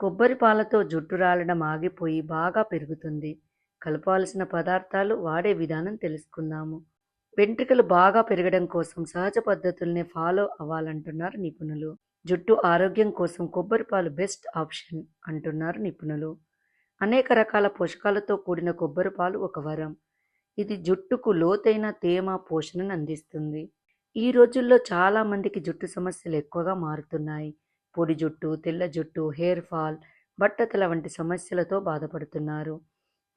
కొబ్బరి పాలతో జుట్టు రాలడం ఆగిపోయి బాగా పెరుగుతుంది. కలపాల్సిన పదార్థాలు వాడే విధానం తెలుసుకుందాము. వెంట్రుకలు బాగా పెరగడం కోసం సహజ పద్ధతుల్నే ఫాలో అవ్వాలంటున్నారు నిపుణులు. జుట్టు ఆరోగ్యం కోసం కొబ్బరి పాలు బెస్ట్ ఆప్షన్ అంటున్నారు నిపుణులు. అనేక రకాల పోషకాలతో కూడిన కొబ్బరి పాలు ఒక వరం. ఇది జుట్టుకు లోతైన తేమ పోషణను అందిస్తుంది. ఈ రోజుల్లో చాలామందికి జుట్టు సమస్యలు ఎక్కువగా మారుతున్నాయి. పొడి జుట్టు తెల్ల జుట్టు హెయిర్ ఫాల్ బట్టతల వంటి సమస్యలతో బాధపడుతున్నారు.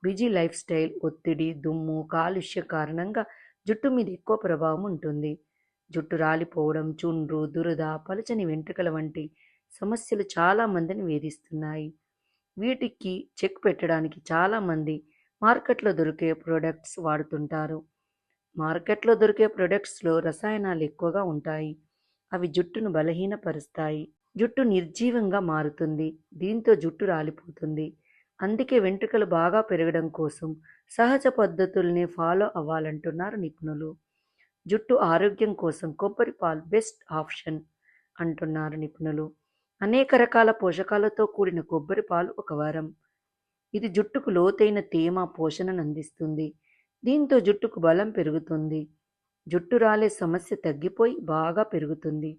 బిజీ లైఫ్ స్టైల్ ఒత్తిడి దుమ్ము కాలుష్య కారణంగా జుట్టు మీద ఎక్కువ ప్రభావం ఉంటుంది. జుట్టు రాలిపోవడం చుండ్రు దురద పలుచని వెంట్రుకల వంటి సమస్యలు చాలా మందిని వేధిస్తున్నాయి. వీటికి చెక్ పెట్టడానికి చాలామంది మార్కెట్లో దొరికే ప్రొడక్ట్స్ వాడుతుంటారు. మార్కెట్లో దొరికే ప్రొడక్ట్స్లో రసాయనాలు ఎక్కువగా ఉంటాయి. అవి జుట్టును బలహీనపరుస్తాయి. జుట్టు నిర్జీవంగా మారుతుంది. దీంతో జుట్టు రాలిపోతుంది. అందుకే వెంట్రుకలు బాగా పెరగడం కోసం సహజ పద్ధతుల్ని ఫాలో అవ్వాలంటున్నారు నిపుణులు. జుట్టు ఆరోగ్యం కోసం కొబ్బరి పాలు బెస్ట్ ఆప్షన్ అంటున్నారు నిపుణులు. అనేక రకాల పోషకాలతో కూడిన కొబ్బరి పాలు ఒక వరం. ఇది జుట్టుకు లోతైన తేమ పోషణను అందిస్తుంది. దీంతో జుట్టుకు బలం పెరుగుతుంది. జుట్టు రాలే సమస్య తగ్గిపోయి బాగా పెరుగుతుంది.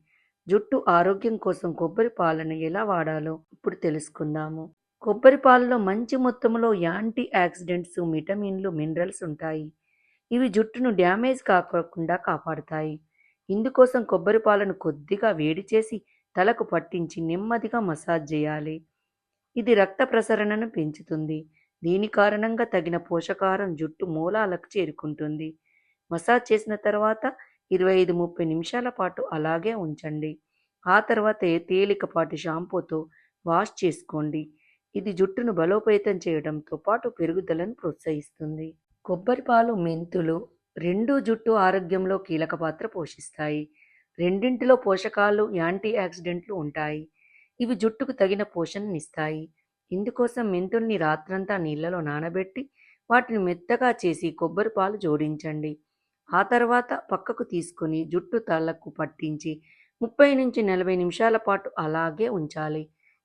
జుట్టు ఆరోగ్యం కోసం కొబ్బరి పాలను ఎలా వాడాలో ఇప్పుడు తెలుసుకుందాము. కొబ్బరి పాలలో మంచి మొత్తంలో యాంటీ యాక్సిడెంట్స్ విటమిన్లు మినరల్స్ ఉంటాయి. ఇవి జుట్టును డ్యామేజ్ కాకుండా కాపాడుతాయి. ఇందుకోసం కొబ్బరి పాలను కొద్దిగా వేడి చేసి తలకు పట్టించి నెమ్మదిగా మసాజ్ చేయాలి. ఇది రక్త ప్రసరణను పెంచుతుంది. దీని కారణంగా తగిన పోషకారం జుట్టు మూలాలకు చేరుకుంటుంది. మసాజ్ చేసిన తర్వాత ఇరవై ఐదు ముప్పై నిమిషాల పాటు అలాగే ఉంచండి. ఆ తర్వాత తేలికపాటి షాంపూతో వాష్ చేసుకోండి. ఇది జుట్టును బలోపేతం చేయడంతో పాటు పెరుగుదలను ప్రోత్సహిస్తుంది. కొబ్బరిపాలు మెంతులు రెండు జుట్టు ఆరోగ్యంలో కీలక పాత్ర పోషిస్తాయి. రెండింటిలో పోషకాలు యాంటీ ఆక్సిడెంట్లు ఉంటాయి. ఇవి జుట్టుకు తగిన పోషణనిస్తాయి. ఇందుకోసం మెంతుల్ని రాత్రంతా నీళ్ళలో నానబెట్టి వాటిని మెత్తగా చేసి కొబ్బరి పాలు జోడించండి. ఆ తర్వాత పక్కకు తీసుకొని జుట్టు తలకు పట్టించి ముప్పై నుంచి నలభై నిమిషాల పాటు అలాగే ఉంచాలి.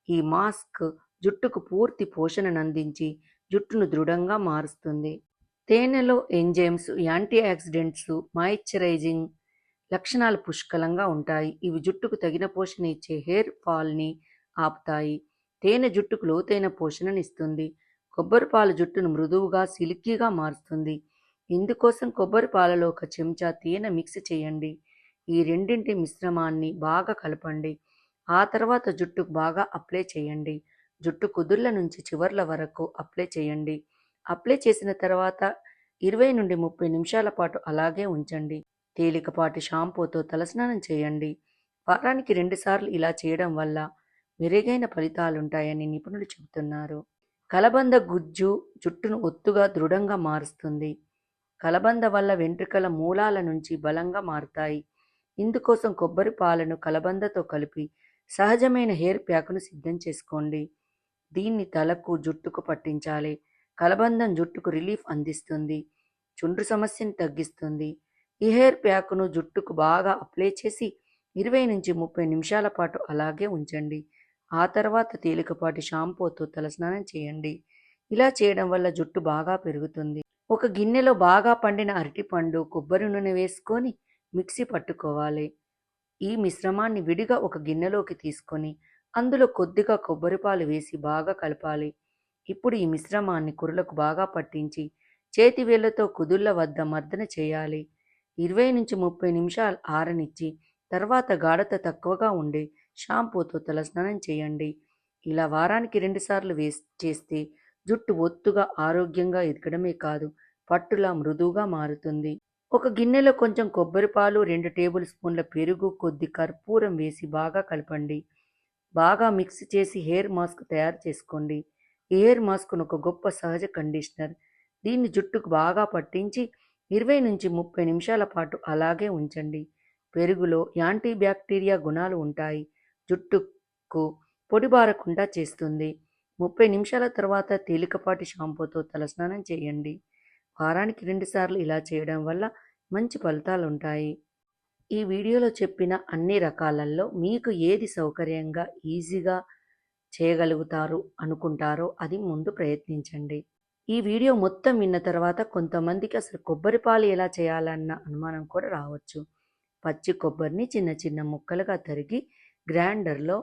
ఈ మాస్క్ జుట్టుకు పూర్తి పోషణను అందించి జుట్టును దృఢంగా మారుస్తుంది. తేనెలో ఎంజైమ్స్ యాంటీ ఆక్సిడెంట్స్ మాయిశ్చరైజింగ్ లక్షణాలు పుష్కలంగా ఉంటాయి. ఇవి జుట్టుకు తగిన పోషణ ఇచ్చే హెయిర్ ఫాల్ని ఆపుతాయి. తేనె జుట్టుకు లోతైన పోషణనిస్తుంది కొబ్బరి పాలు జుట్టును మృదువుగా సిల్కీగా మారుస్తుంది. ఇందుకోసం కొబ్బరి పాలలో ఒక చెంచా తేనె మిక్స్ చేయండి. ఈ రెండింటి మిశ్రమాన్ని బాగా కలపండి. ఆ తర్వాత జుట్టుకు బాగా అప్లై చేయండి. జుట్టు కుదుళ్ళ నుంచి చివర్ల వరకు అప్లై చేయండి. అప్లై చేసిన తర్వాత ఇరవై నుండి ముప్పై నిమిషాల పాటు అలాగే ఉంచండి. తేలికపాటి షాంపూతో తలస్నానం చేయండి. వారానికి రెండుసార్లు ఇలా చేయడం వల్ల మెరుగైన ఫలితాలుంటాయని నిపుణులు చెబుతున్నారు. కలబంద గుజ్జు జుట్టును ఒత్తుగా దృఢంగా మారుస్తుంది. కలబంద వల్ల వెంట్రుకల మూలాల నుంచి బలంగా మారుతాయి. ఇందుకోసం కొబ్బరి పాలను కలబందతో కలిపి సహజమైన హెయిర్ ప్యాక్ను సిద్ధం చేసుకోండి. దీన్ని తలకు జుట్టుకు పట్టించాలి. కలబందం జుట్టుకు రిలీఫ్ అందిస్తుంది. చుండ్రు సమస్యను తగ్గిస్తుంది. ఈ హెయిర్ ప్యాక్ను జుట్టుకు బాగా అప్లై చేసి ఇరవై నుంచి ముప్పై నిమిషాల పాటు అలాగే ఉంచండి. ఆ తర్వాత తేలికపాటి షాంపూతో తలస్నానం చేయండి. ఇలా చేయడం వల్ల జుట్టు బాగా పెరుగుతుంది. ఒక గిన్నెలో బాగా పండిన అరటిపండు కొబ్బరి నూనె వేసుకొని మిక్సీ పట్టుకోవాలి. ఈ మిశ్రమాన్ని విడిగా ఒక గిన్నెలోకి తీసుకొని అందులో కొద్దిగా కొబ్బరి పాలు వేసి బాగా కలపాలి. ఇప్పుడు ఈ మిశ్రమాన్ని కురులకు బాగా పట్టించి చేతి వేళ్ళతో కుదుళ్ళ వద్ద మర్దన చేయాలి. ఇరవై నుంచి ముప్పై నిమిషాలు ఆరనిచ్చి తర్వాత గాఢత తక్కువగా ఉండే షాంపూతో తలస్నానం చేయండి. ఇలా వారానికి రెండుసార్లు వేసి చేస్తే జుట్టు ఒత్తుగా ఆరోగ్యంగా ఎదగడమే కాదు పట్టులా మృదువుగా మారుతుంది. ఒక గిన్నెలో కొంచెం కొబ్బరి పాలు రెండు టేబుల్ స్పూన్ల పెరుగు కొద్ది కర్పూరం వేసి బాగా కలపండి. బాగా మిక్స్ చేసి హెయిర్ మాస్క్ తయారు చేసుకోండి. ఈ హెయిర్ మాస్క్ను ఒక గొప్ప సహజ కండిషనర్. దీన్ని జుట్టుకు బాగా పట్టించి ఇరవై నుంచి ముప్పై నిమిషాల పాటు అలాగే ఉంచండి. పెరుగులో యాంటీ బ్యాక్టీరియా గుణాలు ఉంటాయి. జుట్టుకు పొడిబారకుండా చేస్తుంది. ముప్పై నిమిషాల తర్వాత తేలికపాటి షాంపూతో తలస్నానం చేయండి. వారానికి రెండుసార్లు ఇలా చేయడం వల్ల మంచి ఫలితాలు ఉంటాయి ఈ వీడియోలో చెప్పిన అన్ని రకాలలో మీకు ఏది సౌకర్యంగా ఈజీగా చేయగలుగుతారు అనుకుంటారో అది ముందు ప్రయత్నించండి. ఈ వీడియో మొత్తం విన్న తర్వాత కొంతమందికి అసలు కొబ్బరి పాలు ఎలా చేయాలన్న అనుమానం కూడా రావచ్చు. పచ్చి కొబ్బరిని చిన్న చిన్న ముక్కలుగా తరిగి గ్రైండర్లో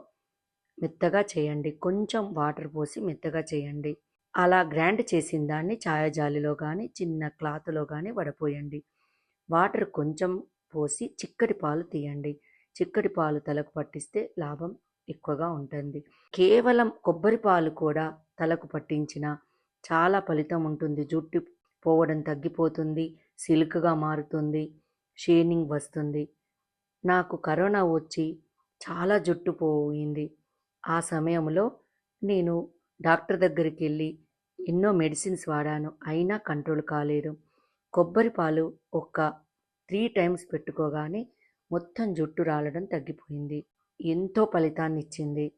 మెత్తగా చేయండి. కొంచెం వాటర్ పోసి మెత్తగా చేయండి. అలా గ్రైండ్ చేసిన దాన్ని ఛాయజాలిలో కానీ చిన్న క్లాత్లో కానీ వడపోయండి. వాటర్ కొంచెం పోసి చిక్కటి పాలు తీయండి. చిక్కటి పాలు తలకు పట్టిస్తే లాభం ఎక్కువగా ఉంటుంది. కేవలం కొబ్బరి పాలు కూడా తలకు పట్టించిన చాలా ఫలితం ఉంటుంది. జుట్టు పోవడం తగ్గిపోతుంది. సిల్క్గా మారుతుంది. షేనింగ్ వస్తుంది. నాకు కరోనా వచ్చి చాలా జుట్టు పోయింది. ఆ సమయంలో నేను డాక్టర్ దగ్గరికి వెళ్ళి ఎన్నో మెడిసిన్స్ వాడాను. అయినా కంట్రోల్ కాలేదు. కొబ్బరి పాలు ఒక్క త్రీ టైమ్స్ పెట్టుకోగానే మొత్తం జుట్టు రాలడం తగ్గిపోయింది. ఎంతో ఫలితాన్ని ఇచ్చింది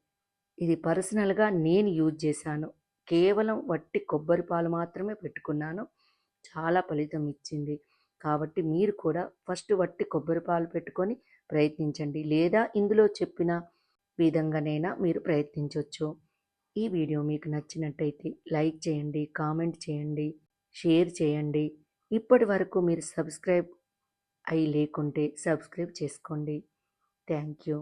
ఇది పర్సనల్గా నేను యూజ్ చేశాను. కేవలం వట్టి కొబ్బరి పాలు మాత్రమే పెట్టుకున్నాను. చాలా ఫలితం ఇచ్చింది. కాబట్టి మీరు కూడా ఫస్ట్ వట్టి కొబ్బరి పాలు పెట్టుకొని ప్రయత్నించండి. లేదా ఇందులో చెప్పిన విధంగానైనా మీరు ప్రయత్నించవచ్చు ఈ వీడియో మీకు నచ్చినట్టయితే లైక్ చేయండి కామెంట్ చేయండి షేర్ చేయండి. ఇప్పటి వరకు మీరు సబ్స్క్రైబ్ అయి లేకుంటే సబ్స్క్రైబ్ చేసుకోండి. Thank you.